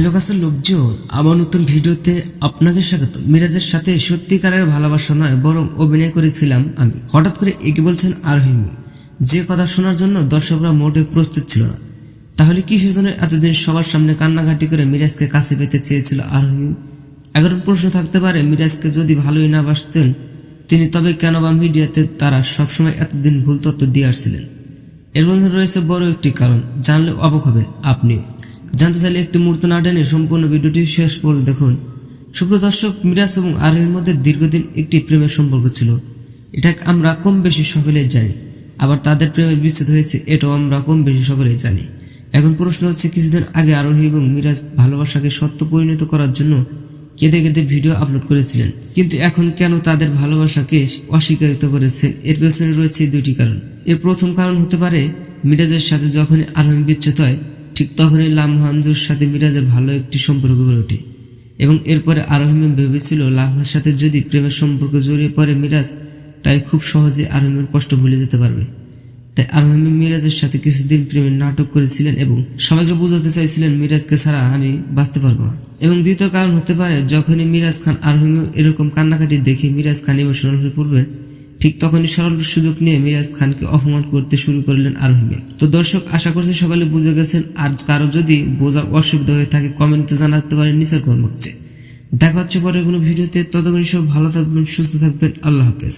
Hello কাছের লোকজন, আমার নতুন ভিডিওতে আপনাকে স্বাগত। মিরাজের সাথে সত্যিকারের ভালোবাসা নয়, বরং অভিনয় করেছিলাম আমি। হঠাৎ করে একে বলছেন আরহিম যে কথা শোনার জন্য দর্শকরা মোটেও প্রস্তুত ছিল না। তাহলে কি সেজন্য এতদিন সবার সামনে কান্নাকাটি করে মিরাজকে কাছে পেতে চেয়েছিল আরহিম এখন প্রশ্ন থাকতে পারে, মিরাজকে যদি ভালোই না বাসতেন, তিনি তবে কেন বা মিডিয়াতে তারা সবসময় এতদিন ভুল তথ্য দিয়ে আসছিলেন? এর মধ্যে রয়েছে বড় একটি কারণ, জানলে অবাক হবেন আপনিও। জানতে চাইলে একটি মুহূর্ত না টেনে সম্পূর্ণ ভিডিওটি শেষ পর্যন্ত দেখুন। সুপ্রদর্শক মিরাজ এবং আরের মধ্যে দীর্ঘদিন একটি প্রেমের সম্পর্ক ছিল। এটা আমরা কম বেশি সকলেই জানি। আবার তাদের প্রেমে বিচ্ছেদ হয়েছে, এটাও আমরা কম বেশি সকলেই জানি। এখন প্রশ্ন হচ্ছে, কিছুদিন আগে আরোহী এবং মিরাজ ভালোবাসাকে সত্য পরিণত করার জন্য কেঁদে কেঁদে ভিডিও আপলোড করেছিলেন। কিন্তু এখন কেন তাদের ভালোবাসাকে অস্বীকারিত করেছেন? এর পেছনে রয়েছে দুটি কারণ। এর প্রথম কারণ হতে পারে, মিরাজের সাথে যখনই আরোহী বিচ্ছেদ হয় ঠিক তখনই লামহামজুর সাথে মিরাজের ভালো একটি সম্পর্ক গড়ে ওঠে। এবং এরপরে আরোহিম ভেবেছিল লামহার সাথে যদি প্রেমের সম্পর্ক জড়িয়ে পড়ে মিরাজ, তাই খুব সহজে আরোহিমের কষ্ট ভুলে যেতে পারবে। তাই আরোহিম মিরাজের সাথে কিছুদিন প্রেমের নাটক করেছিলেন এবং সবাইকে বোঝাতে চাইছিলেন, মিরাজকে ছাড়া আমি বাঁচতে পারব না। এবং দ্বিতীয় কারণ হতে পারে, যখনই মিরাজ খান আরোহিম এরকম কান্নাকাটি দেখে মিরাজ খান ইমোশনাল হয়ে পড়বেন ঠিক তখনই সরল সুযোগ নিয়ে মিরাজ খানকে অপমান করতে শুরু করলেন আরোহী তো দর্শক, আশা করছি সকালে বুঝে গেছেন, আর কারও যদি বোঝার অসুবিধা হয়ে থাকে, কমেন্টে জানাতে পারেন নিচের কর্মকছে দেখা হচ্ছে পরে কোনো ভিডিওতে, ততক্ষণ সব ভালো থাকবেন, সুস্থ থাকবেন, আল্লাহ হাফেজ।